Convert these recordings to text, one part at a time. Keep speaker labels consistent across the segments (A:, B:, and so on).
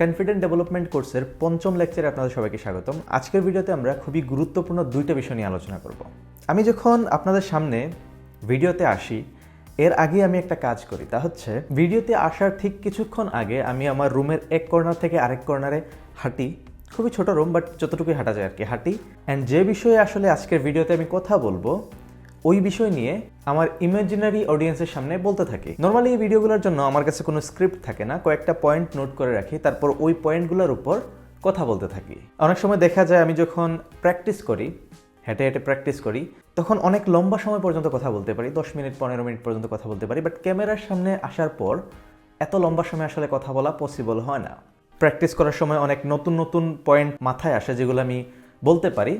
A: Confident development কোর্সের পঞ্চম লেকচারে আপনাদের সবাইকে স্বাগতম। আজকের ভিডিওতে আমরা খুবই গুরুত্বপূর্ণ দুইটা বিষয় নিয়ে আলোচনা করব। আমি যখন আপনাদের সামনে ভিডিওতে আসি, এর আগে আমি একটা কাজ করি, তা হচ্ছে ভিডিওতে আসার ঠিক কিছুক্ষণ আগে আমি আমার রুমের এক কর্নার থেকে আরেক কর্নারে হাঁটি। খুবই ছোট রুম বাট যতটুকুই হাঁটা যায় আর কি, হাঁটি। অ্যান্ড যে বিষয়ে আসলে আজকের ভিডিওতে আমি কথা বলব ওই বিষয় নিয়ে আমার ইমাজিনারি অডিয়েন্সের সামনে বলতে থাকি। নর্মালি এই ভিডিওগুলোর জন্য আমার কাছে কোনো স্ক্রিপ্ট থাকে না, কয়েকটা পয়েন্ট নোট করে রাখি, তারপর ওই পয়েন্টগুলোর উপর কথা বলতে থাকি। অনেক সময় দেখা যায় আমি যখন প্র্যাকটিস করি, হেঁটে হেঁটে প্র্যাকটিস করি, তখন অনেক লম্বা সময় পর্যন্ত কথা বলতে পারি, দশ মিনিট, পনেরো মিনিট পর্যন্ত কথা বলতে পারি বাট ক্যামেরার সামনে আসার পর এত লম্বা সময় আসলে কথা বলা পসিবল হয় না। প্র্যাকটিস করার সময় অনেক নতুন নতুন পয়েন্ট মাথায় আসে যেগুলো আমি বলতে পারি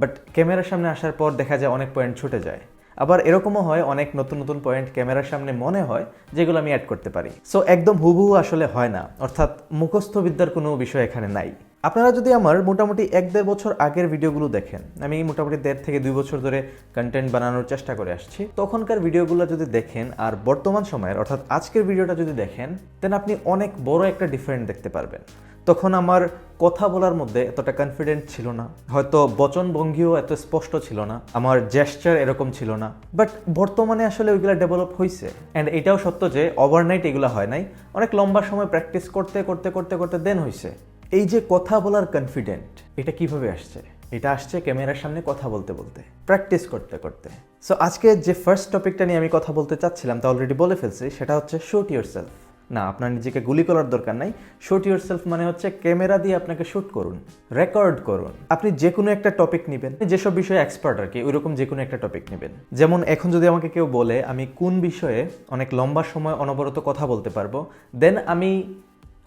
A: বাট ক্যামেরার সামনে আসার পর দেখা যায় অনেক পয়েন্ট ছুটে যায়। আবার এরকমও হয়, অনেক নতুন নতুন পয়েন্ট ক্যামেরার সামনে মনে হয়, যেগুলো আমি অ্যাড করতে পারি। সো একদম হুবহু আসলে হয় না। অর্থাৎ মুখস্থবিদ্যার কোনো বিষয় এখানে নাই। আপনারা যদি আমার মোটামুটি এক দেড় বছর আগের ভিডিওগুলো দেখেন, আমি মোটামুটি দেড় থেকে দুই বছর ধরে কন্টেন্ট বানানোর চেষ্টা করে আসছি। তখনকার ভিডিওগুলো যদি দেখেন আর বর্তমান সময়ের, অর্থাৎ আজকের ভিডিওটা যদি দেখেন দেন আপনি অনেক বড় একটা ডিফারেন্ট দেখতে পারবেন। তখন আমার কথা বলার মধ্যে এতটা কনফিডেন্ট ছিল না, হয়তো বচন ভঙ্গিও এত স্পষ্ট ছিল না, আমার জেস্টার এরকম ছিল না। বাট বর্তমানে আসলে ওইগুলো ডেভেলপ হয়েছে অ্যান্ড এটাও সত্য যে ওভারনাইট এগুলো হয় নাই, অনেক লম্বা সময় প্র্যাকটিস করতে করতে করতে করতে দেন হয়েছে এই যে কথা বলার কনফিডেন্ট এটা কীভাবে আসছে? এটা আসছে ক্যামেরার সামনে কথা বলতে বলতে প্র্যাকটিস করতে করতে। সো আজকে যে ফার্স্ট টপিকটা নিয়ে আমি কথা বলতে চাচ্ছিলাম, তা অলরেডি বলে ফেলছি, সেটা হচ্ছে শুট ইউর সেলফ না, আপনার নিজেকে গুলি করার দরকার নাই। শুট ইউর সেলফ মানে হচ্ছে ক্যামেরা দিয়ে আপনাকে শুট করুন রেকর্ড করুন। আপনি যে কোনো একটা টপিক নেবেন যেসব বিষয়ে এক্সপার্ট আর কি, ওইরকম যে কোনো একটা টপিক নেবেন। যেমন এখন যদি আমাকে কেউ বলে, আমি কোন বিষয়ে অনেক লম্বা সময় অনবরত কথা বলতে পারব? দেন আমি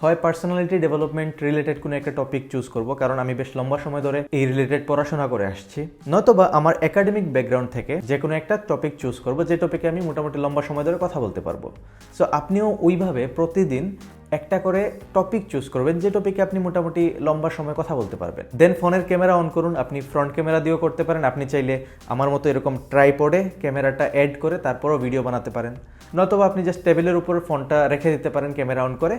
A: হয় পার্সোনালিটি ডেভেলপমেন্ট রিলেটেড কোনো একটা টপিক চুজ করব, কারণ আমি বেশ লম্বা সময় ধরে এই রিলেটেড পড়াশোনা করে আসছি। নয়তোবা আমার একাডেমিক ব্যাকগ্রাউন্ড থেকে যে কোনো একটা টপিক চুজ করব, যে টপিকে আমি মোটামুটি লম্বা সময় ধরে কথা বলতে পারব। সো আপনিও ওইভাবে প্রতিদিন একটা করে টপিক চুজ করবেন, যে টপিকে আপনি মোটামুটি লম্বা সময় কথা বলতে পারবেন। দেন ফোনের ক্যামেরা অন করুন, আপনি ফ্রন্ট ক্যামেরা দিয়েও করতে পারেন, আপনি চাইলে আমার মতো এরকম ট্রাইপডে ক্যামেরাটা অ্যাড করে তারপরও ভিডিও বানাতে পারেন। নয়তোবা আপনি জাস্ট টেবিলের উপর ফোনটা রেখে দিতে পারেন ক্যামেরা অন করে।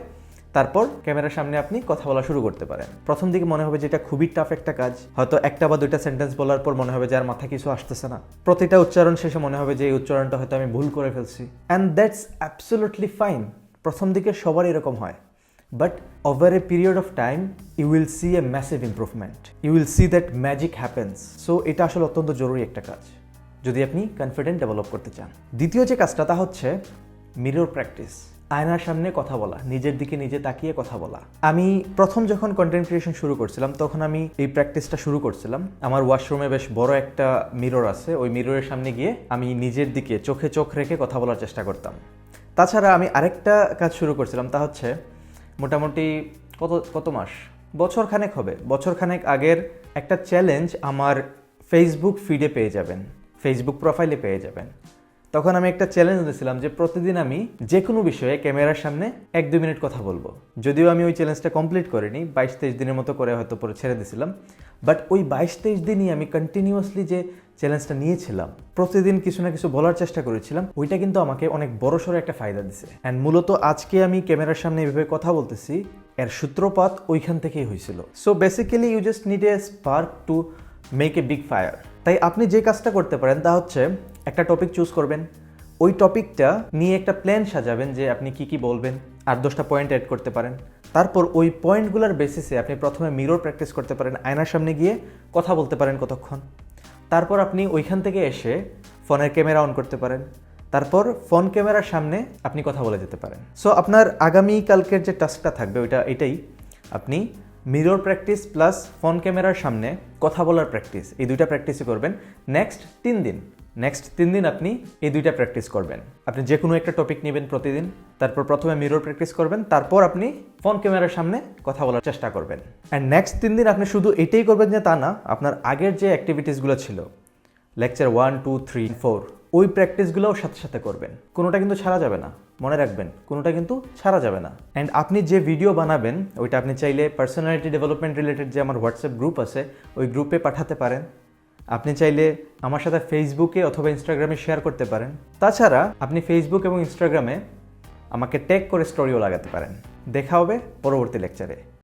A: তারপর ক্যামেরার সামনে আপনি কথা বলা শুরু করতে পারেন। প্রথম দিকে মনে হবে যে এটা খুবই টাফ একটা কাজ। হয়তো একটা বা দুইটা সেন্টেন্স বলার পর মনে হবে যে আর মাথা কিছু আসতেছে না। প্রতিটা উচ্চারণ শেষে মনে হবে যে এই উচ্চারণটা হয়তো আমি ভুল করে ফেলছি। অ্যান্ড দ্যাটস অ্যাবসোলুটলি ফাইন প্রথম দিকে সবার এরকম হয়। But over a period of time you will see a massive improvement you will see that magic happens so এটা আসলে অত্যন্ত জরুরি একটা কাজ। যদি আপনি কনফিডেন্ট ডেভেলপ করতে চান। দ্বিতীয় যে কাজটা, তা হচ্ছে মিরর প্র্যাকটিস আয়নার সামনে কথা বলা, নিজের দিকে নিজে তাকিয়ে কথা বলা। আমি প্রথম যখন কন্টেন্ট ক্রিয়েশন শুরু করছিলাম, তখন আমি এই প্র্যাকটিসটা শুরু করছিলাম। আমার ওয়াশরুমে বেশ বড় একটা মিরর আছে। ওই মিররের সামনে গিয়ে আমি নিজের দিকে চোখে চোখ রেখে কথা বলার চেষ্টা করতাম। তাছাড়া আমি আরেকটা কাজ শুরু করছিলাম, তা হচ্ছে মোটামুটি কত কত মাস? বছর খানেক হবে। বছর খানেক আগের একটা চ্যালেঞ্জ আমার ফেসবুক ফিডে পেয়ে যাবেন। ফেসবুক প্রোফাইলে পেয়ে যাবেন। তখন আমি একটা চ্যালেঞ্জ দিয়েছিলাম যে প্রতিদিন আমি যে কোনো বিষয়ে ক্যামেরার সামনে এক দুই মিনিট কথা বলব। যদিও আমি ওই চ্যালেঞ্জটা কমপ্লিট করিনি বাইশ তেইশ দিনের মতো করে হয়তো পরে ছেড়ে দিয়েছিলাম। বাট ওই বাইশ তেইশ দিনই আমি কন্টিনিউয়াসলি যে চ্যালেঞ্জটা নিয়েছিলাম, প্রতিদিন কিছু না কিছু বলার চেষ্টা করেছিলাম, ওইটা কিন্তু আমাকে অনেক বড় বড়সড় একটা ফায়দা দিছে। অ্যান্ড মূলত আজকে আমি ক্যামেরার সামনে এভাবে কথা বলতেছি, এর সূত্রপাত ওইখান থেকেই হয়েছিল। So basically you just need a spark to make a big fire তাই আপনি যে কাজটা করতে পারেন তা হচ্ছে একটা টপিক চুজ করবেন। ওই টপিকটা নিয়ে একটা প্ল্যান সাজাবেন যে আপনি কি কি বলবেন, আট দশটা পয়েন্ট অ্যাড করতে পারেন। তারপর ওই পয়েন্টগুলোর বেসিসে আপনি প্রথমে মিরর প্র্যাকটিস করতে পারেন, আয়নার সামনে গিয়ে কথা বলতে পারেন কতক্ষণ। তারপর আপনি ওইখান থেকে এসে ফোনের ক্যামেরা অন করতে পারেন। তারপর ফোন ক্যামেরার সামনে আপনি কথা বলে যেতে পারেন। সো আপনার আগামী কালকের যে টাস্কটা থাকবে, ওইটা এটাই। আপনি মিরর প্র্যাকটিস প্লাস ফোন ক্যামেরার সামনে কথা বলার প্র্যাকটিস এই দুইটা প্র্যাকটিসই করবেন। নেক্সট তিন দিন। নেক্সট তিন দিন আপনি এই দুইটা প্র্যাকটিস করবেন। আপনি যে কোনো একটা টপিক নেবেন প্রতিদিন, তারপর প্রথমে মিরর প্র্যাকটিস করবেন, তারপর আপনি ফোন ক্যামেরার সামনে কথা বলার চেষ্টা করবেন। অ্যান্ড নেক্সট তিন দিন আপনি শুধু এটাই করবেন যে তা না, আপনার আগের যে অ্যাক্টিভিটিসগুলো ছিল lecture one two three four ওই প্র্যাকটিসগুলোও সাথে সাথে করবেন। কোনোটা কিন্তু ছাড়া যাবে না, মনে রাখবেন, কোনোটা কিন্তু ছাড়া যাবে না। অ্যান্ড আপনি যে ভিডিও বানাবেন, ওইটা আপনি চাইলে পার্সোনালিটি ডেভেলপমেন্ট রিলেটেড যে আমার হোয়াটসঅ্যাপ গ্রুপ আছে, ওই গ্রুপে পাঠাতে পারেন। আপনি চাইলে আমার সাথে ফেসবুকে অথবা ইনস্টাগ্রামে শেয়ার করতে পারেন। তাছাড়া আপনি ফেসবুক এবং ইনস্টাগ্রামে আমাকে ট্যাগ করে স্টোরিও লাগাতে পারেন। দেখা হবে পরবর্তী লেকচারে